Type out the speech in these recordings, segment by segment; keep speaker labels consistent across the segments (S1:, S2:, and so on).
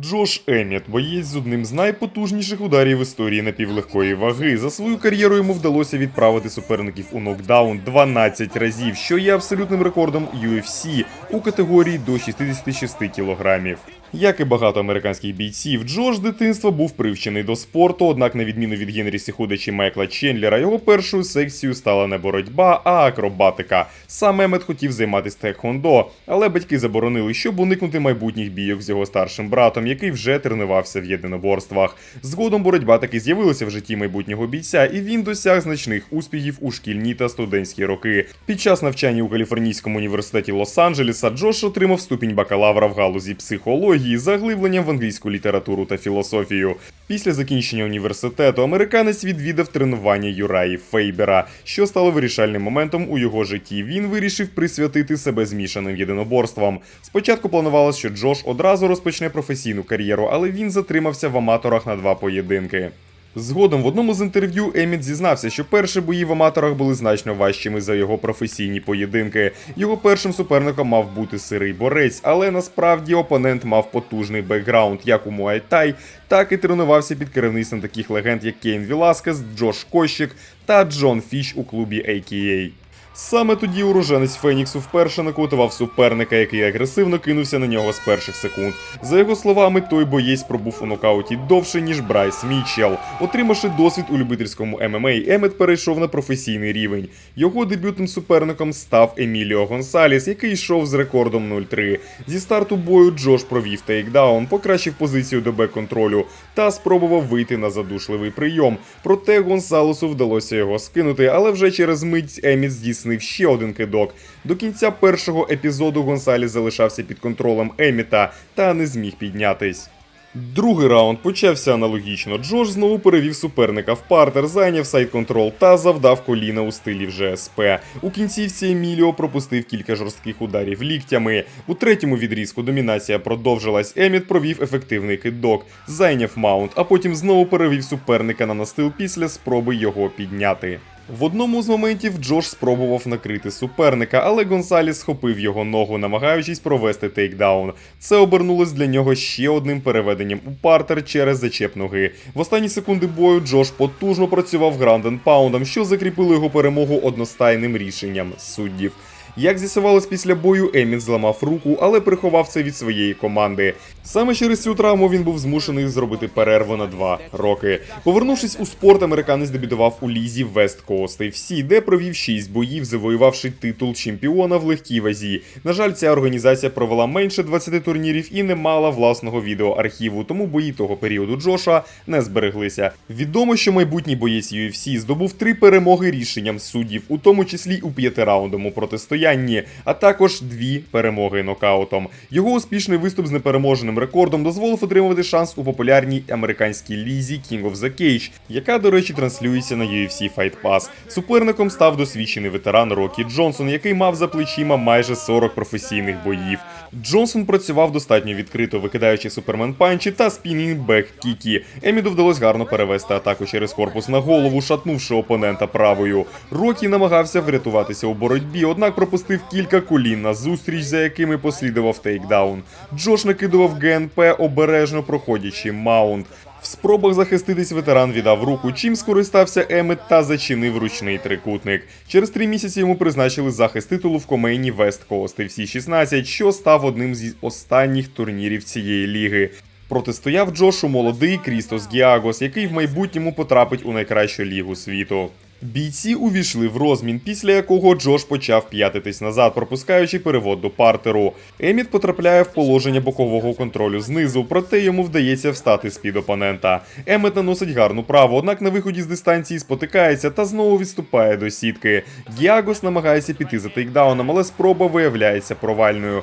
S1: Джош Еміт, боєць з одним з найпотужніших ударів в історії напівлегкої ваги. За свою кар'єру йому вдалося відправити суперників у нокдаун 12 разів, що є абсолютним рекордом UFC у категорії до 66 кілограмів. Як і багато американських бійців, Джош з дитинства був привчений до спорту, однак, на відміну від Генрі Сіхуда чи Майкла Чендлера, його першою секцією стала не боротьба, а акробатика. Сам Емет хотів займатися тхеквондо, але батьки заборонили, щоб уникнути майбутніх бійок з його старшим братом, який вже тренувався в єдиноборствах. Згодом боротьба таки з'явилася в житті майбутнього бійця, і він досяг значних успіхів у шкільні та студентські роки. Під час навчання у Каліфорнійському університеті Лос-Анджелеса Джош отримав ступінь бакалавра в галузі психології з заглибленням в англійську літературу та філософію. Після закінчення університету американець відвідав тренування Юраї Фейбера, що стало вирішальним моментом у його житті. Він вирішив присвятити себе змішаним єдиноборствам. Спочатку планувалося, що Джош одразу розпочне професійну кар'єру, але він затримався в аматорах на два поєдинки. Згодом в одному з інтерв'ю Еміт зізнався, що перші бої в аматорах були значно важчими за його професійні поєдинки. Його першим суперником мав бути сирий борець, але насправді опонент мав потужний бекграунд як у Муай-Тай, так і тренувався під керівництвом таких легенд, як Кейн Віласкес, Джош Кощик та Джон Фіш у клубі AKA. Саме тоді уроженець Феніксу вперше нокаутував суперника, який агресивно кинувся на нього з перших секунд. За його словами, той боєць пробув у нокауті довше, ніж Брайс Мітчелл. Отримавши досвід у любительському ММА, Емет перейшов на професійний рівень. Його дебютним суперником став Еміліо Гонсаліс, який йшов з рекордом 0-3. Зі старту бою Джош провів тейкдаун, покращив позицію до бек-контролю та спробував вийти на задушливий прийом. Проте Гонсалесу вдалося його скинути, але вже через мить Еміт здійснив ще один кидок. До кінця першого епізоду Гонсаліс залишався під контролем Еміта та не зміг піднятись. Другий раунд почався аналогічно. Джош знову перевів суперника в партер, зайняв сайт-контрол та завдав коліна у стилі вже СП. У кінцівці Еміліо пропустив кілька жорстких ударів ліктями. У третьому відрізку домінація продовжилась. Еміт провів ефективний кидок, зайняв маунт, а потім знову перевів суперника на настил після спроби його підняти. В одному з моментів Джош спробував накрити суперника, але Гонсаліс схопив його ногу, намагаючись провести тейкдаун. Це обернулось для нього ще одним переведенням у партер через зачеп ноги. В останні секунди бою Джош потужно працював гранден паундом, що закріпило його перемогу одностайним рішенням суддів. Як з'ясувалось після бою, Еміт зламав руку, але приховав це від своєї команди. Саме через цю травму він був змушений зробити перерву на два роки. Повернувшись у спорт, американець дебютував у лізі West Coast FC, де провів 6 боїв, завоювавши титул чемпіона в легкій вазі. На жаль, ця організація провела менше 20 турнірів і не мала власного відеоархіву, тому бої того періоду Джоша не збереглися. Відомо, що майбутній боєць UFC здобув три перемоги рішенням суддів, у тому числі у п'ятираундовому протистоянні, а також дві перемоги нокаутом. Його успішний виступ з непереможеним рекордом дозволив отримувати шанс у популярній американській лізі King of the Cage, яка, до речі, транслюється на UFC Fight Pass. Суперником став досвідчений ветеран Рокі Джонсон, який мав за плечима майже 40 професійних боїв. Джонсон працював достатньо відкрито, викидаючи супермен панчі та спінінг бек кікі. Еміду вдалося гарно перевести атаку через корпус на голову, шатнувши опонента правою. Рокі намагався врятуватися у боротьбі, однак пропустив кілька колін на зустріч, за якими послідував тейкдаун. Джош накидував ГНП, обережно проходячи маунт. В спробах захиститись ветеран віддав руку, чим скористався Емет та зачинив ручний трикутник. Через три місяці йому призначили захист титулу в комейні West Coast FC 16, що став одним з останніх турнірів цієї ліги. Протистояв Джошу молодий Крістос Гіагос, який в майбутньому потрапить у найкращу лігу світу. Бійці увійшли в розмін, після якого Джош почав п'ятитись назад, пропускаючи перевод до партеру. Еміт потрапляє в положення бокового контролю знизу, проте йому вдається встати з-під опонента. Емет наносить гарну праву, однак на виході з дистанції спотикається та знову відступає до сітки. Діагос намагається піти за тейкдауном, але спроба виявляється провальною.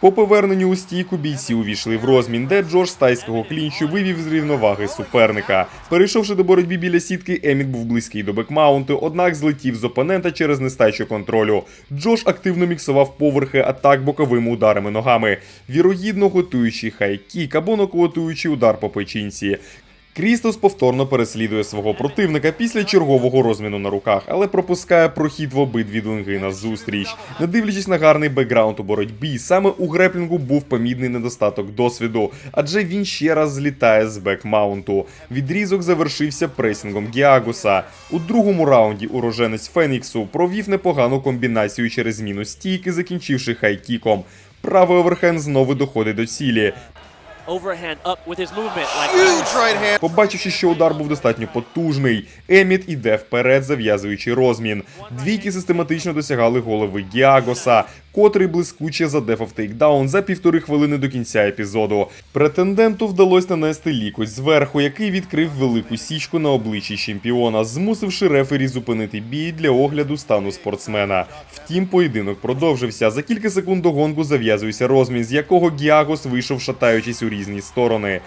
S1: По поверненню у стійку бійці увійшли в розмін, де Джордж тайського клінчу вивів з рівноваги суперника. Перейшовши до боротьби біля сітки, Еміт був близький до бекмаунту, однак злетів з опонента через нестачу контролю. Джош активно міксував поверхи атак боковими ударами ногами, вірогідно готуючи хайкік або нокаутуючи удар по печінці. Крістос повторно переслідує свого противника після чергового розміну на руках, але пропускає прохід в обидві дунги на зустріч. Не дивлячись на гарний бекграунд у боротьбі, саме у греплінгу був помітний недостаток досвіду, адже він ще раз злітає з бекмаунту. Відрізок завершився пресінгом Гіагуса. У другому раунді уроженець Феніксу провів непогану комбінацію через зміну стійки, закінчивши хайкіком. Правий оверхенд знову доходить до цілі. Побачивши, що удар був достатньо потужний, Еміт іде вперед, зав'язуючи розмін. Двійки систематично досягали голови Гіагоса, котрий блискуче задефав тейкдаун за півтори хвилини до кінця епізоду. Претенденту вдалося нанести лікоть зверху, який відкрив велику січку на обличчі чемпіона, змусивши рефері зупинити бій для огляду стану спортсмена. Втім, поєдинок продовжився. За кілька секунд до гонгу зав'язується розмін, з якого Гіагос вийшов, шатаючись у різні сторони.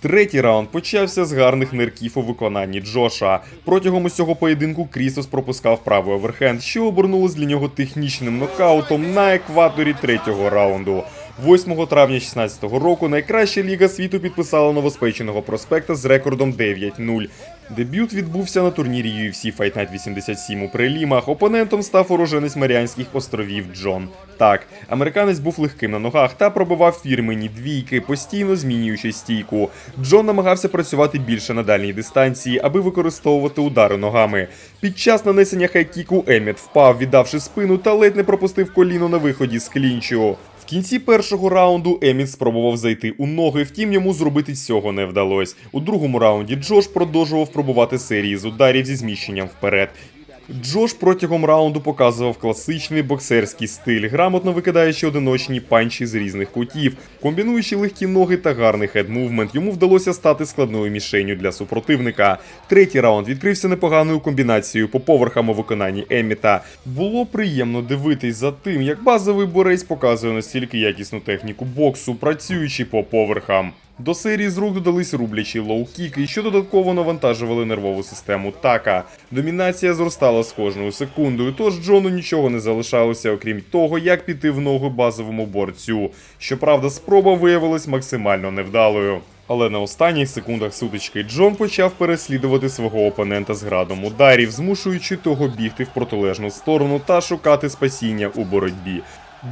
S1: Третій раунд почався з гарних нирків у виконанні Джоша. Протягом усього поєдинку Крісос пропускав правий оверхенд, що обернулось для нього технічним нокаутом на екваторі третього раунду. 8 травня 2016 року найкраща ліга світу підписала новоспеченого проспекта з рекордом 9-0. Дебют відбувся на турнірі UFC Fight Night 87 у прелімах. Опонентом став уроженець Маріанських островів Джон. Так, американець був легким на ногах та пробивав фірмені двійки, постійно змінюючи стійку. Джон намагався працювати більше на дальній дистанції, аби використовувати удари ногами. Під час нанесення хайкіку Еміт впав, віддавши спину та ледь не пропустив коліно на виході з клінчу. Кінці першого раунду Еміт спробував зайти у ноги, втім йому зробити цього не вдалось. У другому раунді Джош продовжував пробувати серії з ударів зі зміщенням вперед. Джош протягом раунду показував класичний боксерський стиль, грамотно викидаючи одиночні панчі з різних кутів. Комбінуючи легкі ноги та гарний хед-мувмент, йому вдалося стати складною мішенью для супротивника. Третій раунд відкрився непоганою комбінацією по поверхам у виконанні Еміта. Було приємно дивитись за тим, як базовий борець показує настільки якісну техніку боксу, працюючи по поверхам. До серії з рук додались рублячі лоу-кіки, що додатково навантажували нервову систему така. Домінація зростала з кожною секундою, тож Джону нічого не залишалося, окрім того, як піти в ногу базовому борцю. Щоправда, спроба виявилась максимально невдалою. Але на останніх секундах сутички Джон почав переслідувати свого опонента з градом ударів, змушуючи того бігти в протилежну сторону та шукати спасіння у боротьбі.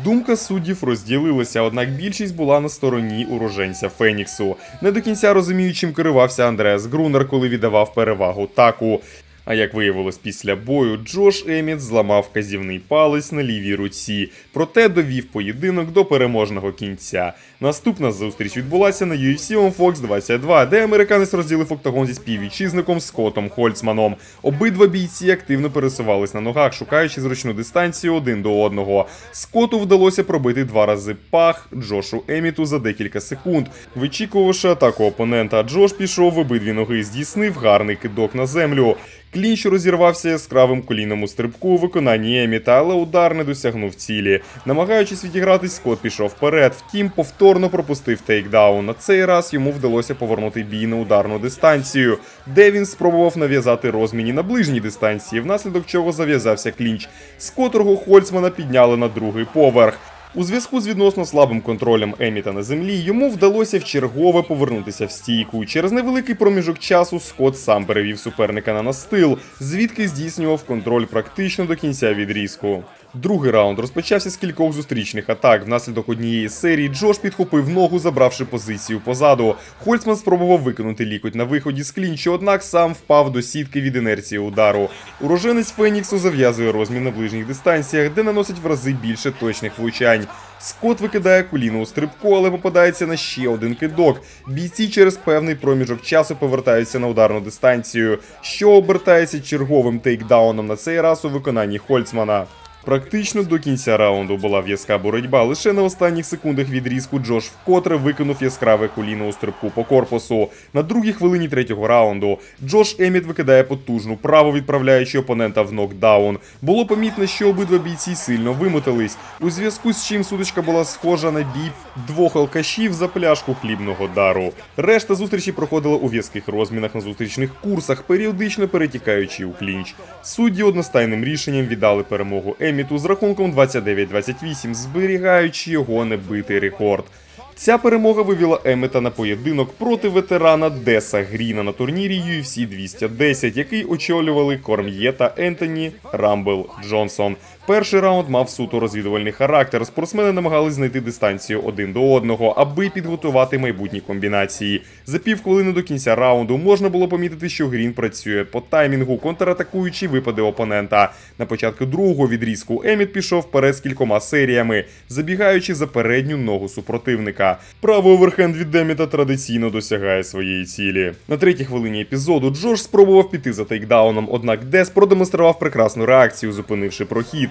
S1: Думка суддів розділилася, однак більшість була на стороні уроженця Феніксу. Не до кінця розуміючим керувався Андреас Грунер, коли віддавав перевагу таку. А як виявилось після бою, Джош Еміт зламав казівний палець на лівій руці, проте довів поєдинок до переможного кінця. Наступна зустріч відбулася на UFC on Fox 22, де американець розділив октагон зі співвітчизником Скоттом Хольцманом. Обидва бійці активно пересувались на ногах, шукаючи зручну дистанцію один до одного. Скотту вдалося пробити два рази пах Джошу Еміту за декілька секунд. Вичікувавши атаку опонента, Джош пішов в обидві ноги, здійснив гарний кидок на землю. Клінч розірвався яскравим коліном стрибку у виконанні Еміта, але удар не досягнув цілі. Намагаючись відігратись, Скотт пішов вперед, втім повторно пропустив тейкдаун. На цей раз йому вдалося повернути бій на ударну дистанцію, де він спробував нав'язати розміні на ближній дистанції, внаслідок чого зав'язався клінч. Скоттерго Хольцмана підняли на другий поверх. У зв'язку з відносно слабим контролем Еміта на землі йому вдалося вчергове повернутися в стійку. Через невеликий проміжок часу Скотт сам перевів суперника на настил, звідки здійснював контроль практично до кінця відрізку. Другий раунд розпочався з кількох зустрічних атак. Внаслідок однієї серії Джош підхопив ногу, забравши позицію позаду. Хольцман спробував виконати лікоть на виході з клінчу, однак сам впав до сітки від інерції удару. Уроженець Феніксу зав'язує розмін на ближніх дистанціях, де наносить в рази більше точних влучань. Скот викидає коліно у стрибку, але попадається на ще один кидок. Бійці через певний проміжок часу повертаються на ударну дистанцію, що обертається черговим тейкдауном на цей раз у виконанні Хольцмана. Практично до кінця раунду була в'язка боротьба. Лише на останніх секундах відрізку Джош вкотре викинув яскраве коліно у стрибку по корпусу. На другій хвилині третього раунду Джош Еміт викидає потужну праву, відправляючи опонента в нокдаун. Було помітно, що обидва бійці сильно вимотались, у зв'язку з чим сутичка була схожа на бій двох алкашів за пляшку хлібного дару. Решта зустрічі проходила у в'язких розмінах на зустрічних курсах, періодично перетікаючи у клінч. Судді одностайним рішенням віддали перемогу Еміту з рахунком 29-28, зберігаючи його небитий рекорд. Ця перемога вивела Емета на поєдинок проти ветерана Деса Гріна на турнірі UFC 210, який очолювали Корм'є та Ентоні Рамбл Джонсон. Перший раунд мав суто розвідувальний характер. Спортсмени намагались знайти дистанцію один до одного, аби підготувати майбутні комбінації. За півхвилини до кінця раунду можна було помітити, що Грін працює по таймінгу, контратакуючи випади опонента. На початку другого відрізку Еміт пішов вперед з кількома серіями, забігаючи за передню ногу супротивника. Правий оверхенд від Еміта традиційно досягає своєї цілі. На третій хвилині епізоду Джош спробував піти за тейкдауном, однак Дес продемонстрував прекрасну реакцію, зупинивши прохід.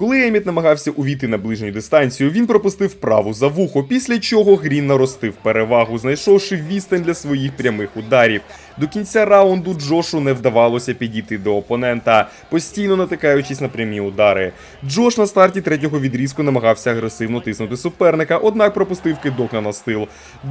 S1: Коли Еміт намагався увійти на ближню дистанцію, він пропустив праву за вухо, після чого Грін наростив перевагу, знайшовши відстань для своїх прямих ударів. До кінця раунду Джошу не вдавалося підійти до опонента, постійно натикаючись на прямі удари. Джош на старті третього відрізку намагався агресивно тиснути суперника, однак пропустив кидок на настил,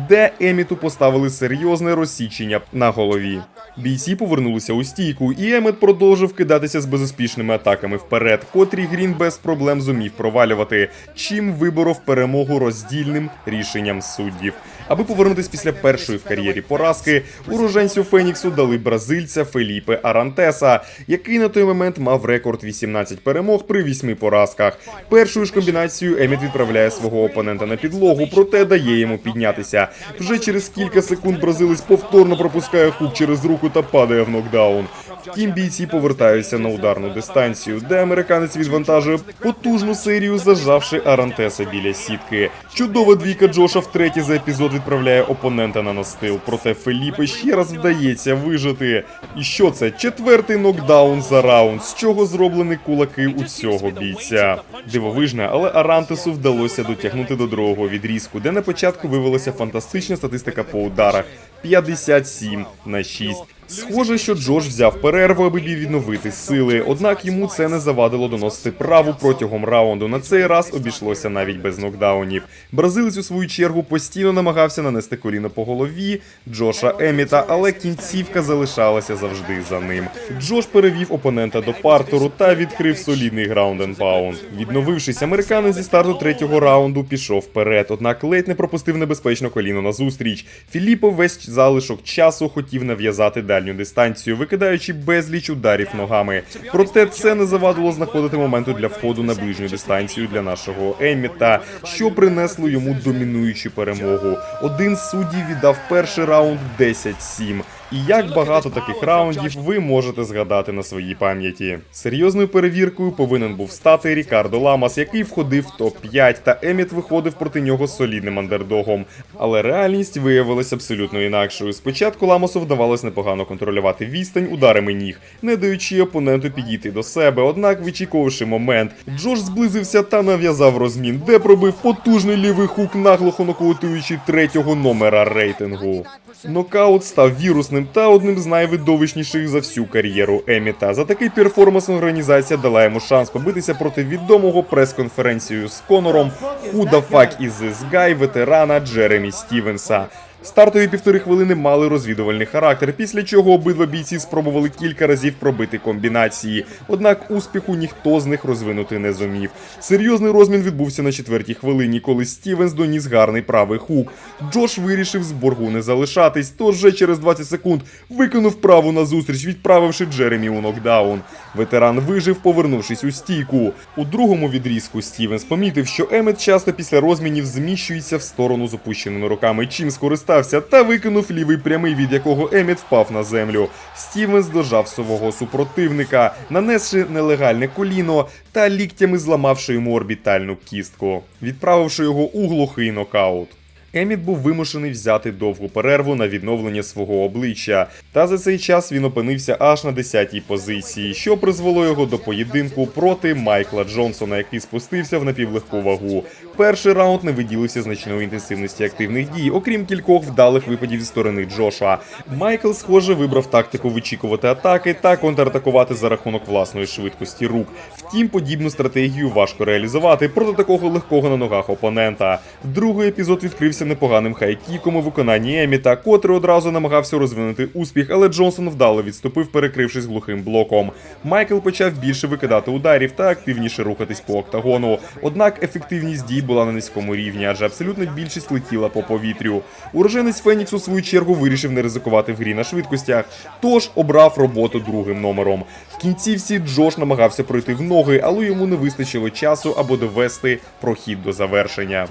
S1: де Еміту поставили серйозне розсічення на голові. Бійці повернулися у стійку, і Емет продовжив кидатися з безуспішними атаками вперед, котрі Грін без проблем зумів провалювати, чим виборов перемогу роздільним рішенням суддів. Аби повернутись після першої в кар'єрі поразки, уроженцю Феніксу дали бразильця Феліпе Арантеса, який на той момент мав рекорд 18 перемог при 8 поразках. Першою ж комбінацією Еміт відправляє свого опонента на підлогу, проте дає йому піднятися. Вже через кілька секунд бразилець повторно пропускає хук через руку та падає в нокдаун. Втім, бійці повертаються на ударну дистанцію, де американець відвантажує потужну серію, зажавши Арантеса біля сітки. Чудова двійка Джоша втретє за епізод відправляє опонента на настил. Проте Феліпе ще раз вдається вижити. І що це? Четвертий нокдаун за раунд, з чого зроблені кулаки у цього бійця. Дивовижне, але Арантесу вдалося дотягнути до другого відрізку, де на початку вивелася фантастична статистика по ударах 57 на 6. Схоже, що Джош взяв перерву, аби відновити сили, однак йому це не завадило доносити праву протягом раунду. На цей раз обійшлося навіть без нокдаунів. Бразилець у свою чергу постійно намагався нанести коліно по голові Джоша Еміта, але кінцівка залишалася завжди за ним. Джош перевів опонента до партеру та відкрив солідний граунд паунд. Відновившись, американець зі старту третього раунду пішов вперед, однак ледь не пропустив небезпечно коліно назустріч. Філіппо весь залишок часу хотів нав'язати дальню дистанцію, викидаючи безліч ударів ногами. Проте це не завадило знаходити моменти для входу на ближню дистанцію для нашого Емміта, що принесло йому домінуючу перемогу. Один з суддів віддав перший раунд 10-7. І як багато таких раундів ви можете згадати на своїй пам'яті. Серйозною перевіркою повинен був стати Рікардо Ламас, який входив в топ-5, та Еміт виходив проти нього з солідним андердогом. Але реальність виявилася абсолютно інакшою. Спочатку Ламасу вдавалось непогано контролювати відстань ударами ніг, не даючи опоненту підійти до себе. Однак, вичікувавши момент, Джош зблизився та нав'язав розмін, де пробив потужний лівий хук, наглухо нокаутуючи третього номера рейтингу. Нокаут став вірусним та одним з найвидовищніших за всю кар'єру Еміта. За такий перформанс організація дала йому шанс побитися проти відомого прес-конференцію з Конором Who the fuck is this guy ветерана Джеремі Стівенса. Стартові півтори хвилини мали розвідувальний характер, після чого обидва бійці спробували кілька разів пробити комбінації. Однак успіху ніхто з них розвинути не зумів. Серйозний розмін відбувся на четвертій хвилині, коли Стівенс доніс гарний правий хук. Джош вирішив з боргу не залишатись, тож вже через 20 секунд виконав праву назустріч, відправивши Джеремі у нокдаун. Ветеран вижив, повернувшись у стійку. У другому відрізку Стівенс помітив, що Емет часто після розмінів зміщується в сторону з опущеними руками, чим скористався та викинув лівий прямий, від якого Емет впав на землю. Стівенс дожав свого супротивника, нанесши нелегальне коліно та ліктями зламавши йому орбітальну кістку, відправивши його у глухий нокаут. Еміт був вимушений взяти довгу перерву на відновлення свого обличчя, та за цей час він опинився аж на 10-й позиції, що призвело його до поєдинку проти Майкла Джонсона, який спустився в напівлегку вагу. Перший раунд не виділився значної інтенсивності активних дій, окрім кількох вдалих випадів зі сторони Джоша. Майкл, схоже, вибрав тактику вичікувати атаки та контратакувати за рахунок власної швидкості рук. Втім, подібну стратегію важко реалізувати проти такого легкого на ногах опонента. Другий епізод відкрився непоганим хайкіком у виконанні Еміта, котрий одразу намагався розвинути успіх, але Джонсон вдало відступив, перекрившись глухим блоком. Майкл почав більше викидати ударів та активніше рухатись по октагону. Однак ефективність дій була на низькому рівні, адже абсолютна більшість летіла по повітрю. Уроженець Фенікс у свою чергу вирішив не ризикувати в грі на швидкостях, тож обрав роботу другим номером. В кінцівці Джош намагався пройти в ноги, але йому не вистачило часу або довести прохід до завершення.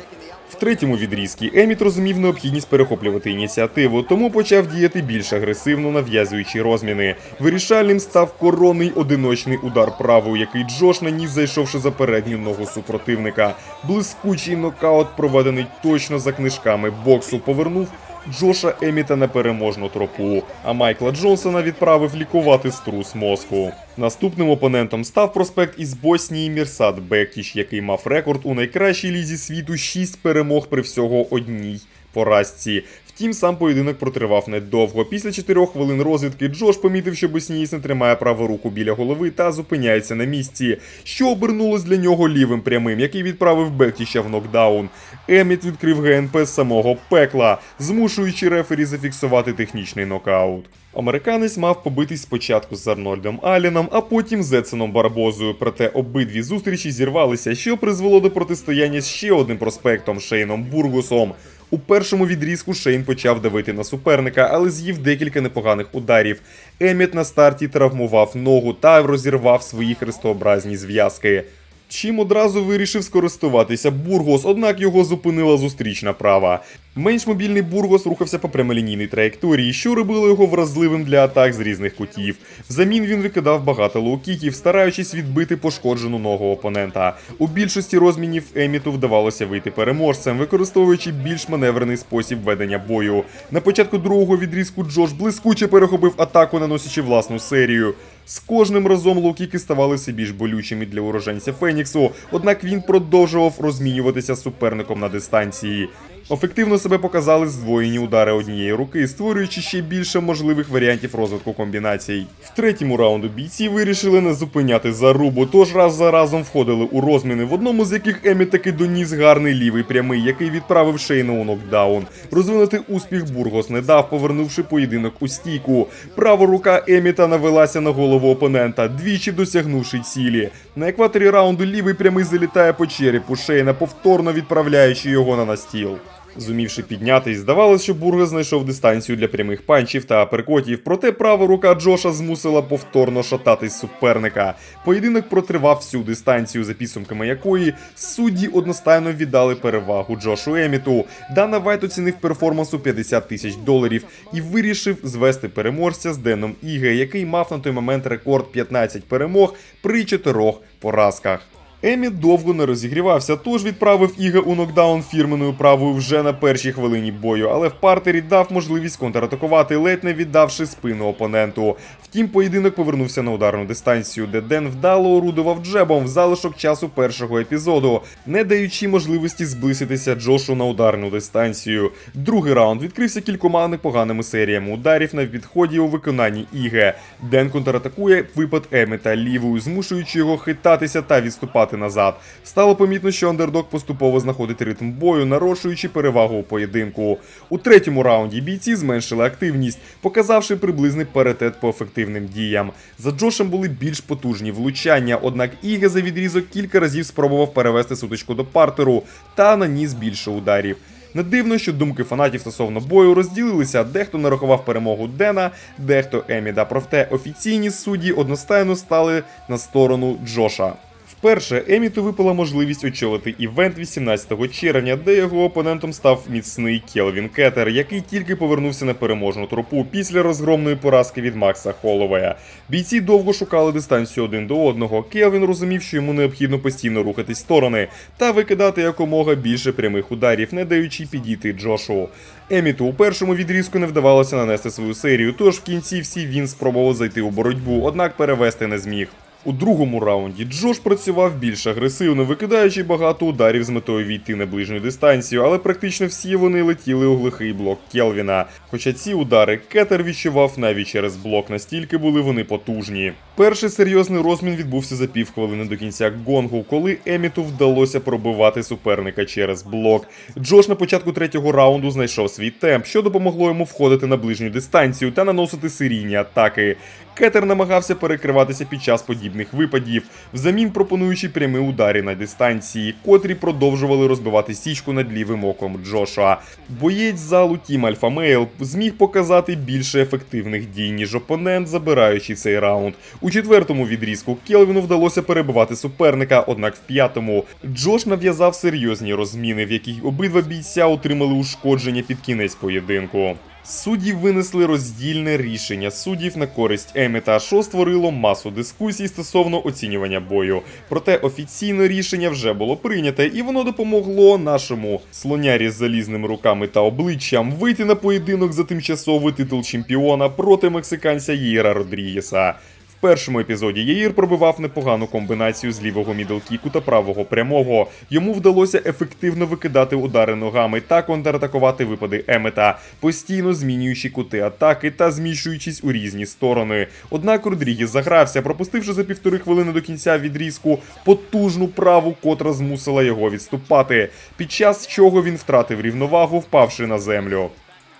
S1: В третьому відрізкі Еміт розумів необхідність перехоплювати ініціативу, тому почав діяти більш агресивно, нав'язуючи розміни. Вирішальним став коронний одиночний удар правою, який Джош наніс, зайшовши за передню ногу супротивника. Блискучий нокаут, проведений точно за книжками боксу, повернув Джоша Еміта на переможну тропу, а Майкла Джонсона відправив лікувати струс мозку. Наступним опонентом став проспект із Боснії Мірсад Бектіч, який мав рекорд у найкращій лізі світу 6 перемог при всього одній поразці. Втім, сам поєдинок протривав недовго. Після 4 хвилин розвідки Джош помітив, що Боснієць не тримає праву руку біля голови та зупиняється на місці, що обернулось для нього лівим прямим, який відправив Бектіча в нокдаун. Еміт відкрив ГНП з самого пекла, змушуючи рефері зафіксувати технічний нокаут. Американець мав побитись спочатку з Арнольдом Аліном, а потім з Еценом Барбозою. Проте обидві зустрічі зірвалися, що призвело до протистояння з ще одним проспектом Шейном Бургусом. У першому відрізку Шейн почав давити на суперника, але з'їв декілька непоганих ударів. Еміт на старті травмував ногу та розірвав свої хрестообразні зв'язки. Чим одразу вирішив скористуватися Бургос, однак його зупинила зустрічна права. Менш мобільний Бургос рухався по прямолінійній траєкторії, що робило його вразливим для атак з різних кутів. Взамін він викидав багато лоу-кіків, стараючись відбити пошкоджену ногу опонента. У більшості розмінів Еміту вдавалося вийти переможцем, використовуючи більш маневрений спосіб ведення бою. На початку другого відрізку Джош блискуче перехопив атаку, наносячи власну серію. З кожним разом лоу-кіки ставали все більш болючими для уроженця Феніксу, однак він продовжував розмінюватися з суперником на дистанції. Ефективно себе показали здвоєні удари однієї руки, створюючи ще більше можливих варіантів розвитку комбінацій. В третьому раунду бійці вирішили не зупиняти зарубу, тож раз за разом входили у розміни, в одному з яких Емі таки доніс гарний лівий прямий, який відправив Шейна у нокдаун. Розвинути успіх Бургос не дав, повернувши поєдинок у стійку. Права рука Еміта навелася на голову опонента, двічі досягнувши цілі. На екваторі раунду лівий прямий залітає по черепу Шейна, повторно відправляючи його на настіл. Зумівши піднятись, здавалося, що Бурга знайшов дистанцію для прямих панчів та аперкотів, проте права рука Джоша змусила повторно шататись суперника. Поєдинок протривав всю дистанцію, за підсумками якої судді одностайно віддали перевагу Джошу Еміту. Дана Вайт оцінив перформанс у 50 тисяч доларів і вирішив звести переможця з Деном Іге, який мав на той момент рекорд 15 перемог при чотирьох поразках. Емі довго не розігрівався, тож відправив Іга у нокдаун фірменою правою вже на першій хвилині бою, але в партері дав можливість контратакувати, ледь не віддавши спину опоненту. Втім, поєдинок повернувся на ударну дистанцію, де Ден вдало орудував джебом в залишок часу першого епізоду, не даючи можливості зблизитися Джошу на ударну дистанцію. Другий раунд відкрився кількома непоганими серіями ударів на підході у виконанні Іге. Ден контратакує випад Емета лівою, змушуючи його хитатися та відступати назад. Стало помітно, що андердог поступово знаходить ритм бою, нарощуючи перевагу у поєдинку. У третьому раунді бійці зменшили активність, показавши приблизний паритет по ефективним діям. За Джошем були більш потужні влучання, однак Іге за відрізок кілька разів спробував перевести сутичку до партеру та наніс більше ударів. Не дивно, що думки фанатів стосовно бою розділилися. Дехто нарахував перемогу Дена, дехто Еміда. Проте офіційні судді одностайно стали на сторону Джоша. Вперше Еміту випала можливість очолити івент 18 червня, де його опонентом став міцний Келвін Кетер, який тільки повернувся на переможну тропу після розгромної поразки від Макса Холовея. Бійці довго шукали дистанцію один до одного. Келвін розумів, що йому необхідно постійно рухатись сторони та викидати якомога більше прямих ударів, не даючи підійти Джошу. Еміту у першому відрізку не вдавалося нанести свою серію, тож в кінці всі він спробував зайти у боротьбу, однак перевести не зміг. У другому раунді Джош працював більш агресивно, викидаючи багато ударів з метою війти на ближню дистанцію, але практично всі вони летіли у глухий блок Келвіна. Хоча ці удари Кетер відчував навіть через блок, настільки були вони потужні. Перший серйозний розмін відбувся за півхвилини до кінця гонгу, коли Еміту вдалося пробивати суперника через блок. Джош на початку третього раунду знайшов свій темп, що допомогло йому входити на ближню дистанцію та наносити серійні атаки. Кетер намагався перекриватися під час подібних випадів, взамін пропонуючи прямі удари на дистанції, котрі продовжували розбивати січку над лівим оком Джоша. Боєць залу Тім Альфа Мейл зміг показати більше ефективних дій, ніж опонент, забираючи цей раунд. У четвертому відрізку Келвіну вдалося перебивати суперника, однак в п'ятому Джош нав'язав серйозні розміни, в яких обидва бійця отримали ушкодження під кінець поєдинку. Судді винесли роздільне рішення суддів на користь Еміта, що створило масу дискусій стосовно оцінювання бою. Проте офіційне рішення вже було прийняте, і воно допомогло нашому слонярі з залізними руками та обличчям вийти на поєдинок за тимчасовий титул чемпіона проти мексиканця Єра Родрігеса. Першому епізоді Яїр пробивав непогану комбінацію з лівого мідлкіку та правого прямого. Йому вдалося ефективно викидати удари ногами та контратакувати випади Емета, постійно змінюючи кути атаки та зміщуючись у різні сторони. Однак Родрігес загрався, пропустивши за півтори хвилини до кінця відрізку потужну праву, котра змусила його відступати, під час чого він втратив рівновагу, впавши на землю.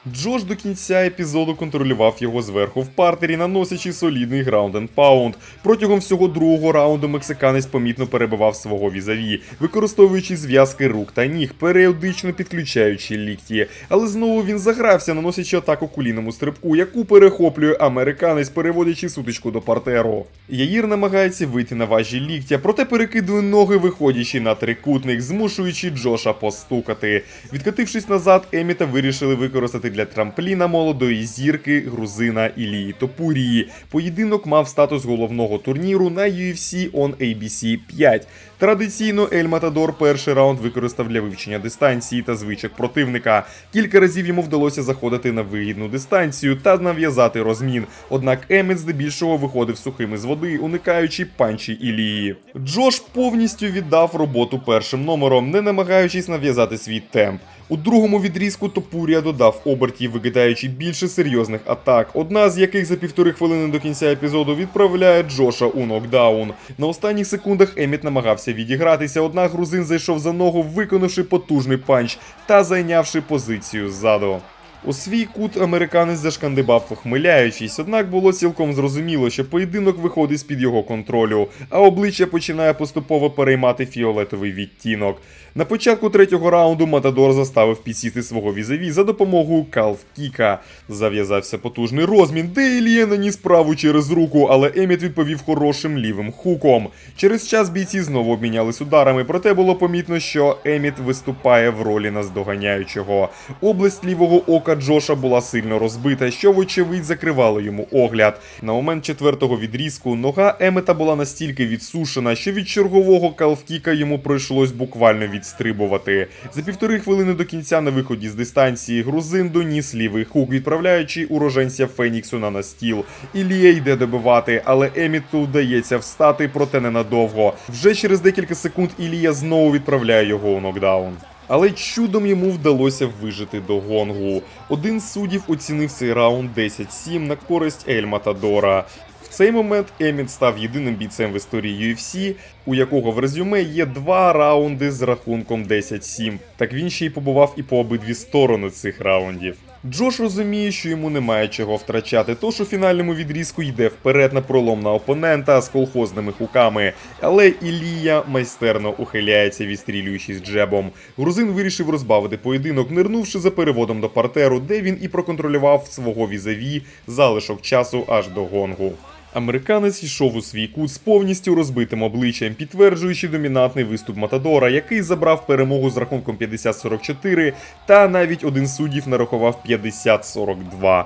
S1: Джош до кінця епізоду контролював його зверху в партері, наносячи солідний граунд паунд. Протягом всього другого раунду мексиканець помітно перебивав свого візаві, використовуючи зв'язки рук та ніг, періодично підключаючи лікті. Але знову він загрався, наносячи атаку кулінному стрибку, яку перехоплює американець, переводячи сутичку до партеру. Яїр намагається вийти на важі ліктя, проте перекидує ноги, виходячи на трикутник, змушуючи Джоша постукати. Відкатившись назад, Еміта вирішили використати для трампліна молодої зірки грузина Ілії Топурії. Поєдинок мав статус головного турніру на UFC on ABC 5. Традиційно Ель Матадор перший раунд використав для вивчення дистанції та звичок противника. Кілька разів йому вдалося заходити на вигідну дистанцію та нав'язати розмін. Однак Еміт здебільшого виходив сухими з води, уникаючи панчі Ілії. Джош повністю віддав роботу першим номером, не намагаючись нав'язати свій темп. У другому відрізку Топурія додав обертів, викидаючи більше серйозних атак, одна з яких за півтори хвилини до кінця епізоду відправляє Джоша у нокдаун. На останніх секундах Еміт намагався відігратися, однак грузин зайшов за ногу, виконавши потужний панч та зайнявши позицію ззаду. У свій кут американець зашкандибав, ухмиляючись, однак було цілком зрозуміло, що поєдинок виходить з-під його контролю, а обличчя починає поступово переймати фіолетовий відтінок. На початку третього раунду Матадор заставив підсісти свого візаві за допомогою калф-кіка. Зав'язався потужний розмін, де Ілія наніс праву через руку, але Еміт відповів хорошим лівим хуком. Через час бійці знову обмінялись ударами, проте було помітно, що Еміт виступає в ролі наздоганяючого. Область лівого ока Джоша була сильно розбита, що вочевидь закривало йому огляд. На момент четвертого відрізку нога Емета була настільки відсушена, що від чергового калфкіка йому прийшлось буквально відстрибувати. За півтори хвилини до кінця на виході з дистанції грузин доніс лівий хук, відправляючи уроженця Феніксу на настіл. Ілія йде добивати, але Еміту вдається встати, проте ненадовго. Вже через декілька секунд Ілія знову відправляє його у нокдаун. Але чудом йому вдалося вижити до гонгу. Один з суддів оцінив цей раунд 10-7 на користь Ель Матадора. В цей момент Еміт став єдиним бійцем в історії UFC, у якого в резюме є два раунди з рахунком 10-7. Так він ще й побував і по обидві сторони цих раундів. Джош розуміє, що йому немає чого втрачати, тож у фінальному відрізку йде вперед на пролом на опонента з колхозними хуками. Але Ілія майстерно ухиляється, відстрілюючись джебом. Грузин вирішив розбавити поєдинок, нирнувши за переводом до партеру, де він і проконтролював свого візаві залишок часу аж до гонгу. Американець йшов у свій кут з повністю розбитим обличчям, підтверджуючи домінантний виступ Матадора, який забрав перемогу з рахунком 50-44, та навіть один суддів нарахував 50-42.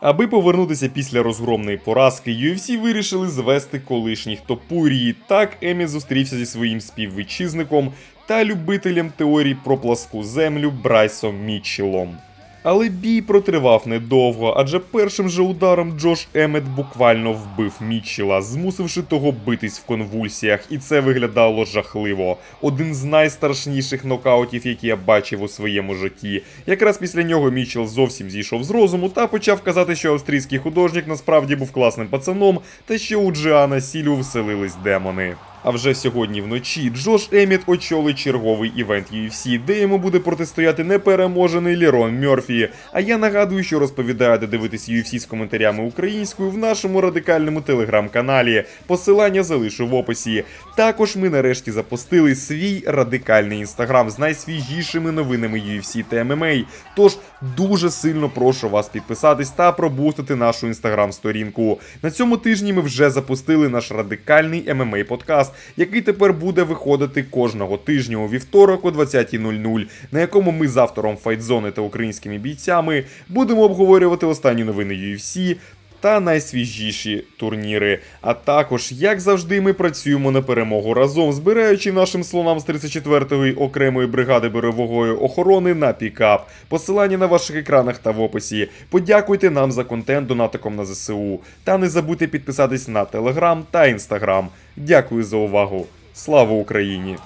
S1: Аби повернутися після розгромної поразки, UFC вирішили звести колишніх топурії. Так Емі зустрівся зі своїм співвітчизником та любителем теорій про пласку землю Брайсом Мітчелом. Але бій протривав недовго, адже першим же ударом Джош Емет буквально вбив Мітчела, змусивши того битись в конвульсіях, і це виглядало жахливо. Один з найстрашніших нокаутів, які я бачив у своєму житті. Якраз після нього Мітчел зовсім зійшов з розуму та почав казати, що австрійський художник насправді був класним пацаном, та що у Джиана Сілю вселились демони. А вже сьогодні вночі Джош Еміт очолить черговий івент UFC, де йому буде протистояти непереможений Лірон Мьорфі. А я нагадую, що розповідаю, де дивитись UFC з коментарями українською в нашому радикальному телеграм-каналі. Посилання залишу в описі. Також ми нарешті запустили свій радикальний інстаграм з найсвіжішими новинами UFC та MMA. Тож дуже сильно прошу вас підписатись та пробустити нашу інстаграм-сторінку. На цьому тижні ми вже запустили наш радикальний MMA подкаст, який тепер буде виходити кожного тижня у вівторок о 20.00, на якому ми з автором файтзони та українськими бійцями будемо обговорювати останні новини UFC. Та найсвіжіші турніри. А також, як завжди, ми працюємо на перемогу разом, збираючи нашим слонам з 34-ї окремої бригади берегової охорони на пікап. Посилання на ваших екранах та в описі. Подякуйте нам за контент донатиком на ЗСУ. Та не забудьте підписатись на Телеграм та Інстаграм. Дякую за увагу. Слава Україні!